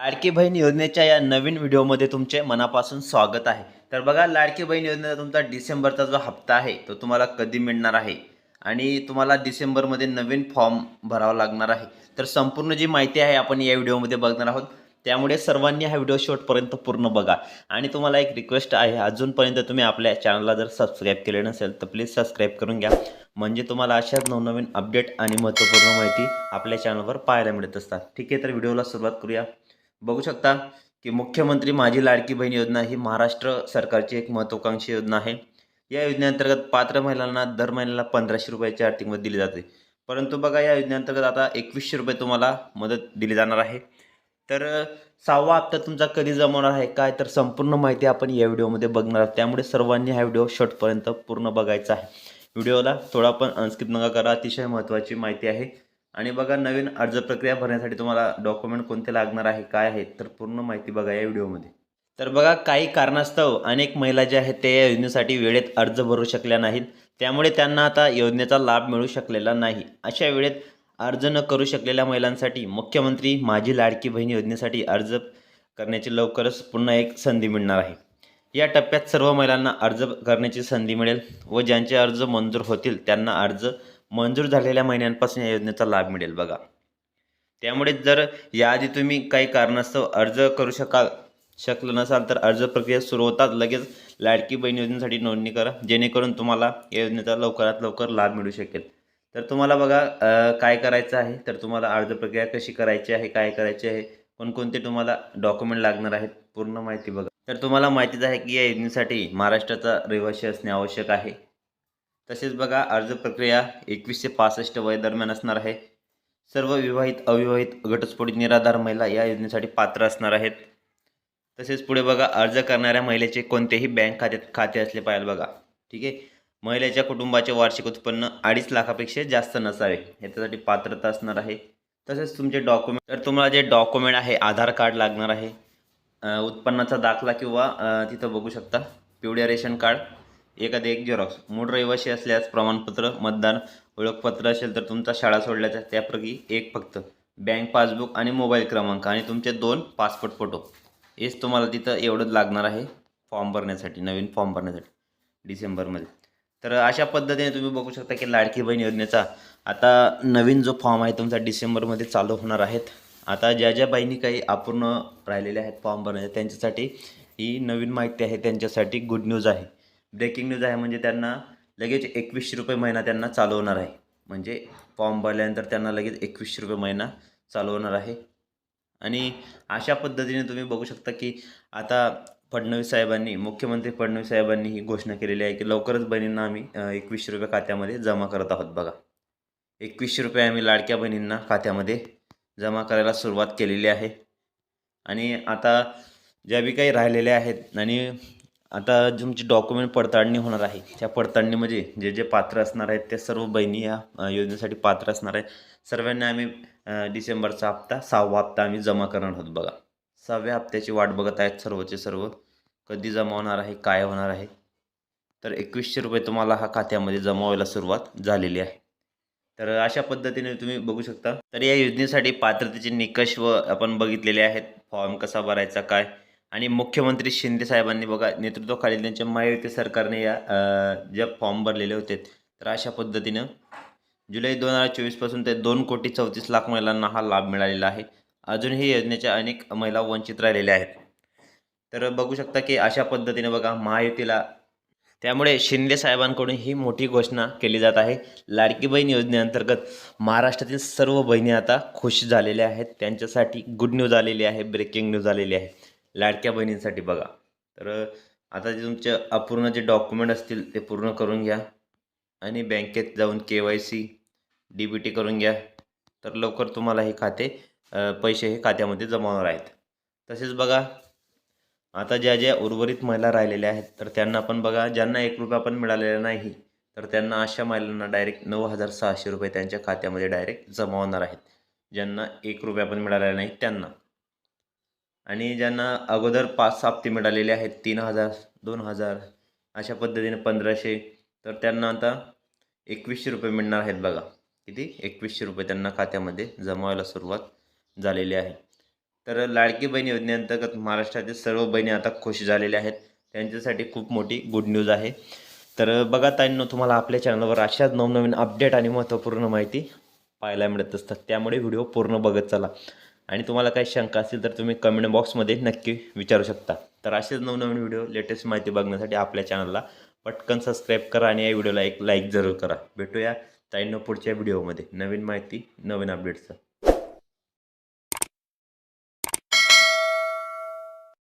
लाडकी बहीण योजनेच्या या नवीन व्हिडिओमध्ये तुमचे मनापासून स्वागत आहे. तर बघा लाडकी बहीण योजनेचा तुमचा डिसेंबरचा जो हप्ता आहे तो तुम्हाला कधी मिळणार आहे? आणि तुम्हाला डिसेंबरमध्ये नवीन फॉर्म भरावा लागणार आहे. तर संपूर्ण जी माहिती आहे आपण या व्हिडिओमध्ये बघणार आहोत. त्यामुळे सर्वांनी हा व्हिडिओ शेवटपर्यंत पूर्ण बघा. आणि तुम्हाला एक रिक्वेस्ट आहे अजूनपर्यंत तुम्ही आपल्या चॅनलला जर सबस्क्राईब केले नसेल तर प्लीज सबस्क्राईब करून घ्या. म्हणजे तुम्हाला अशाच नवनवीन अपडेट आणि महत्त्वपूर्ण माहिती आपल्या चॅनलवर पाहायला मिळत असतात. ठीक आहे तर व्हिडिओला सुरुवात करूया. बघू शकता की मुख्यमंत्री माझी लाडकी बहीण योजना ही महाराष्ट्र सरकारची एक महत्त्वाकांक्षी योजना आहे. या योजनेअंतर्गत पात्र महिलांना दर महिन्याला पंधराशे रुपयाची आर्थिक मदत दिली जाते. परंतु बघा या योजनेअंतर्गत आता एकवीसशे रुपये तुम्हाला मदत दिली जाणार आहे. तर सहावा हप्ता तुमचा कधी जमवणार आहे काय? तर संपूर्ण माहिती आपण या व्हिडिओमध्ये बघणार आहोत. त्यामुळे सर्वांनी हा व्हिडिओ शॉर्टपर्यंत पूर्ण बघायचा आहे. व्हिडिओला थोडा पण अनस्किप नका करा अतिशय महत्त्वाची माहिती आहे. आणि बघा नवीन अर्ज प्रक्रिया भरण्यासाठी तुम्हाला डॉक्युमेंट कोणते लागणार आहे काय आहे तर पूर्ण माहिती बघा या व्हिडिओमध्ये. तर बघा काही कारणास्तव अनेक महिला ज्या आहेत त्या या योजनेसाठी वेळेत अर्ज भरू शकल्या नाहीत. त्यामुळे त्यांना आता योजनेचा लाभ मिळू शकलेला नाही. अशा वेळेत अर्ज न करू शकलेल्या महिलांसाठी मुख्यमंत्री माझी लाडकी बहीण योजनेसाठी अर्ज करण्याची लवकरच पुन्हा एक संधी मिळणार आहे. या टप्प्यात सर्व महिलांना अर्ज करण्याची संधी मिळेल व ज्यांचे अर्ज मंजूर होतील त्यांना अर्ज मंजूर झालेल्या महिन्यांपासून या योजनेचा लाभ मिळेल बघा. त्यामुळे जर याआधी तुम्ही काही कारणास्तव अर्ज करू शकाल शकलं नसाल तर अर्ज प्रक्रिया सुरू होतात लगेच लाडकी बहीण योजनेसाठी नोंदणी करा जेणेकरून तुम्हाला या योजनेचा लवकरात लवकर लाभ मिळू शकेल. तर तुम्हाला बघा काय करायचं आहे? तर तुम्हाला अर्ज प्रक्रिया कशी करायची आहे? काय करायची आहे? कोणकोणते तुम्हाला डॉक्युमेंट लागणार आहेत? पूर्ण माहिती बघा. तर तुम्हाला माहितीच आहे की या योजनेसाठी महाराष्ट्राचा रहिवासी असणे आवश्यक आहे. तसेच बघा अर्ज प्रक्रिया एकवीस ते पासष्ट वय दरम्यान असणार आहे. सर्व विवाहित अविवाहित घटस्फोटित निराधार महिला या योजनेसाठी पात्र असणार आहेत. तसेच पुढे बघा अर्ज करणाऱ्या महिलेचे कोणतेही बँक खात्यात खाते असले पाहिजे बघा. ठीक आहे? महिलेच्या कुटुंबाचे वार्षिक उत्पन्न अडीच लाखापेक्षा जास्त नसावे. याच्यासाठी पात्रता असणार आहे. तसेच तुमचे डॉक्युमेंट तर तुम्हाला जे डॉक्युमेंट आहे आधार कार्ड लागणार आहे. उत्पन्नाचा दाखला किंवा तिथं बघू शकता. पिवळ्या रेशन कार्ड. एखादे एक झेरॉक्स मूळ रहिवासी असल्यास प्रमाणपत्र मतदान ओळखपत्र असेल तर तुमचा शाळा सोडल्याचा त्यापैकी एक फक्त. बँक पासबुक आणि मोबाईल क्रमांक आणि तुमचे दोन पासपोर्ट फोटो. हेच तुम्हाला तिथं एवढंच लागणार आहे. फॉर्म भरण्यासाठी नवीन फॉर्म भरण्यासाठी. डिसेंबरमध्ये. तर अशा पद्धतीने तुम्ही बघू शकता की लाडकी बहीण योजनेचा आता नवीन जो फॉर्म आहे तुमचा डिसेंबरमध्ये चालू होणार आहेत. आता ज्या ज्या बाईंनी काही अपूर्ण राहिलेल्या आहेत फॉर्म भरण्याचे त्यांच्यासाठी ही नवीन माहिती आहे. त्यांच्यासाठी गुड न्यूज आहे. ब्रेकिंग न्यूज आहे म्हणजे त्यांना लगेच एकवीसशे रुपये महिना त्यांना चालवणार आहे. म्हणजे फॉर्म भरल्यानंतर त्यांना लगेच एकवीसशे रुपये महिना चालवणार आहे. आणि अशा पद्धतीने तुम्ही बघू शकता की आता फडणवीस साहेबांनी मुख्यमंत्री फडणवीस साहेबांनी ही घोषणा केलेली आहे की लवकरच बहिणींना आम्ही एकवीसशे रुपये खात्यामध्ये जमा करत आहोत बघा. एकवीसशे रुपये आम्ही लाडक्या बहिणींना खात्यामध्ये जमा करायला सुरुवात केलेली आहे. आणि आता ज्या बी काही राहिलेल्या आहेत आणि आता तुमची डॉक्युमेंट पडताळणी होणार आहे. त्या पडताळणीमध्ये म्हणजे जे जे पात्र असणार आहेत त्या सर्व बहिणी या योजनेसाठी पात्र असणार आहेत. सर्वांना आम्ही डिसेंबरचा हप्ता सहावा हप्ता आम्ही जमा करणार आहोत बघा. सहाव्या हप्त्याची वाट बघत आहेत सर्वचे सर्व. कधी जमा होणार आहे काय होणार आहे? तर एकवीसशे रुपये तुम्हाला हा खात्यामध्ये जमा व्हायला सुरुवात झालेली आहे. तर अशा पद्धतीने तुम्ही बघू शकता. तर या योजनेसाठी पात्रतेचे निकष व आपण बघितलेले आहेत. फॉर्म कसा भरायचा काय? आणि मुख्यमंत्री शिंदे साहेबांनी बघा नेतृत्वाखाली त्यांच्या महायुती सरकारने या ज्या फॉर्म भरलेले होते तर अशा पद्धतीनं जुलै दोन हजार चोवीसपासून ते दोन कोटी चौतीस लाख महिलांना हा लाभ मिळालेला आहे. अजूनही योजनेच्या अनेक महिला वंचित राहिलेल्या आहेत. तर बघू शकता की अशा पद्धतीने बघा महायुतीला त्यामुळे शिंदे साहेबांकडून ही मोठी घोषणा केली जात आहे. लाडकी बहीण योजनेअंतर्गत महाराष्ट्रातील सर्व बहिणी आता खुश झालेल्या आहेत. त्यांच्यासाठी गुड न्यूज आलेली आहे ब्रेकिंग न्यूज आलेली आहे. लाडक्या बहिणींसाठी बघा. तर आता जे तुमचे अपूर्ण जे डॉक्युमेंट असतील ते पूर्ण करून घ्या. आणि बँकेत जाऊन K Y C D B T करून घ्या. तर लवकर तुम्हाला हे खाते पैसे हे खात्यामध्ये जमा होणार आहेत. तसेच बघा आता ज्या ज्या उर्वरित महिला राहिलेल्या आहेत तर त्यांना पण बघा ज्यांना एक रुपया पण मिळालेला नाही तर त्यांना अशा महिलांना डायरेक्ट नऊ हजार सहाशे रुपये त्यांच्या खात्यामध्ये डायरेक्ट जमा होणार आहेत. ज्यांना एक रुपया पण मिळालेला नाही त्यांना. आणि ज्यांना अगोदर पाच हप्ते मिळालेले आहेत तीन हजार दोन हजार अशा पद्धतीने पंधराशे तर त्यांना आता एकवीसशे रुपये मिळणार आहेत बघा. किती? एकवीसशे रुपये त्यांना खात्यामध्ये जमा व्हायला सुरुवात झालेली आहे. तर लाडकी बहीण योजनेअंतर्गत महाराष्ट्रातील सर्व बहिणी आता खुश झालेल्या आहेत. त्यांच्यासाठी खूप मोठी गुड न्यूज आहे. तर बघा ताईंनो तुम्हाला आपल्या चॅनलवर अशाच नवनवीन अपडेट आणि महत्त्वपूर्ण माहिती पाहायला मिळत असतात. त्यामुळे व्हिडिओ पूर्ण बघत चला. आणि तुम्हाला काही शंका असतील तर तुम्ही कमेंट बॉक्समध्ये नक्की विचारू शकता. तर असेच नवनवीन व्हिडिओ लेटेस्ट माहिती बघण्यासाठी आपल्या चॅनलला पटकन सबस्क्राईब करा आणि या व्हिडिओला एक लाईक जरूर करा. भेटूया ताईंना पुढच्या व्हिडिओमध्ये नवीन माहिती नवीन अपडेट्सचं